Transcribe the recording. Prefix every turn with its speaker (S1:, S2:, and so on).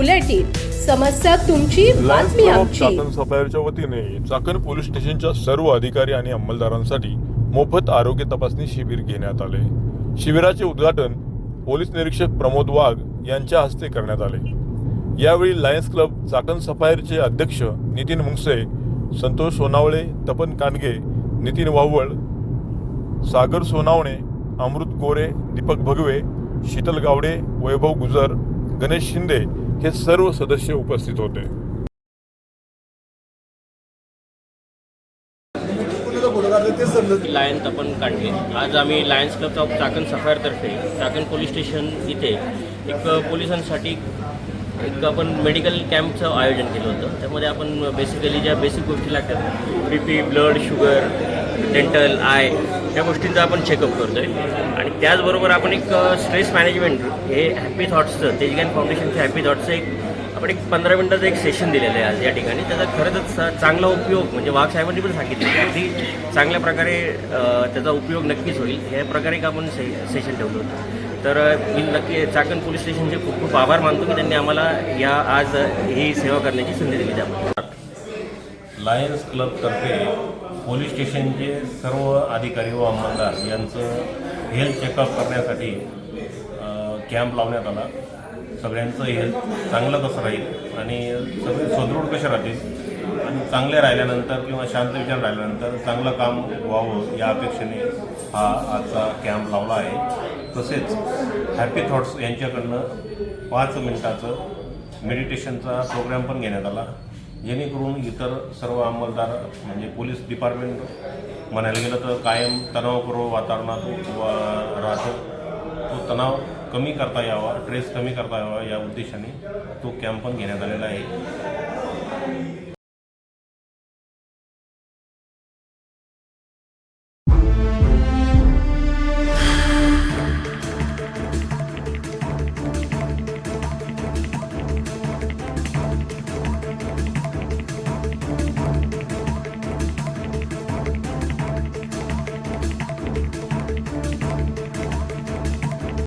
S1: Bulletin. समस्या तुमची बातमी आमची.
S2: चाकण सफायरच्या वतीने चाकण पोलीस स्टेशनच्या सर्व अधिकारी आणि अंमलदारांसाठी मोफत आरोग्य तपासणी शिबिर घेण्यात आले. शिबिराचे उद्घाटन पोलीस निरीक्षक प्रमोद वाघ यांच्या हस्ते करण्यात आले. यावेळी लायन्स क्लब चाकण सफायरचे अध्यक्ष नितीन मुंगसे संतोष सोनावळे तपन कांडगे नितीन वावळ सागर सोनावणे अमृत गोरे दीपक भगवे शीतल गावडे वैभव गुजर गणेश शिंदे हे सर्व सदस्य उपस्थित होते.
S3: लायन तपन काढले. आज आम्ही लायन्स क्लब ऑफ चाकण सफायरतर्फे चाकण पोलीस स्टेशन इथे एक पोलिसांसाठी एक आपण मेडिकल कॅम्पचं आयोजन केलं होतं. त्यामध्ये आपण बेसिकली ज्या बेसिक गोष्टी लागतात B P blood sugar dental eye या गोष्टींचा आपण चेकअप करतो आहे आणि त्याचबरोबर आपण एक स्ट्रेस मॅनेजमेंट हे हॅपी थॉट्सचं तेजगॅन फाउंडेशनचं हॅपी थॉट्सचं एक आपण एक पंधरा मिनटाचं एक सेशन दिलेलं आहे आज या ठिकाणी. त्याचा खरंच चांगला उपयोग म्हणजे वाघ साहेबांनी पण सांगितलं की अगदी चांगल्या प्रकारे त्याचा उपयोग नक्कीच होईल. या प्रकारे एक आपण से सेशन ठेवलं होतं. तर मी नक्की चाकण पोलीस स्टेशनचे खूप खूप आभार मानतो की त्यांनी आम्हाला या आज ही सेवा करण्याची संधी दिली त्यामुळे
S4: लायन्स क्लबतर्फे पोलीस स्टेशनचे सर्व अधिकारी व अंमलदार यांचं हेल्थ चेकअप करण्यासाठी कॅम्प लावण्यात आला. सगळ्यांचं हेल्थ चांगलं कसं राहील आणि सगळे सुदृढ कसे राहतील? आणि चांगले राहिल्यानंतर किंवा शांत विचार राहिल्यानंतर चांगलं काम व्हावं या अपेक्षेने हा आजचा कॅम्प लावला आहे. तसेच हॅपी थॉट्स यांच्याकडनं पाच मिनिटाचं मेडिटेशनचा प्रोग्राम पण घेण्यात आला. जेणेकरून इतर सर्व अंमलदार म्हणजे पोलीस डिपार्टमेंट म्हणायला गेलं तर कायम तणावपूर्व वातावरणात वा- राहतो. तो तणाव कमी करता यावा ट्रेस कमी करता यावा या उद्देशाने तो कॅम्प पण घेण्यात आलेला आहे.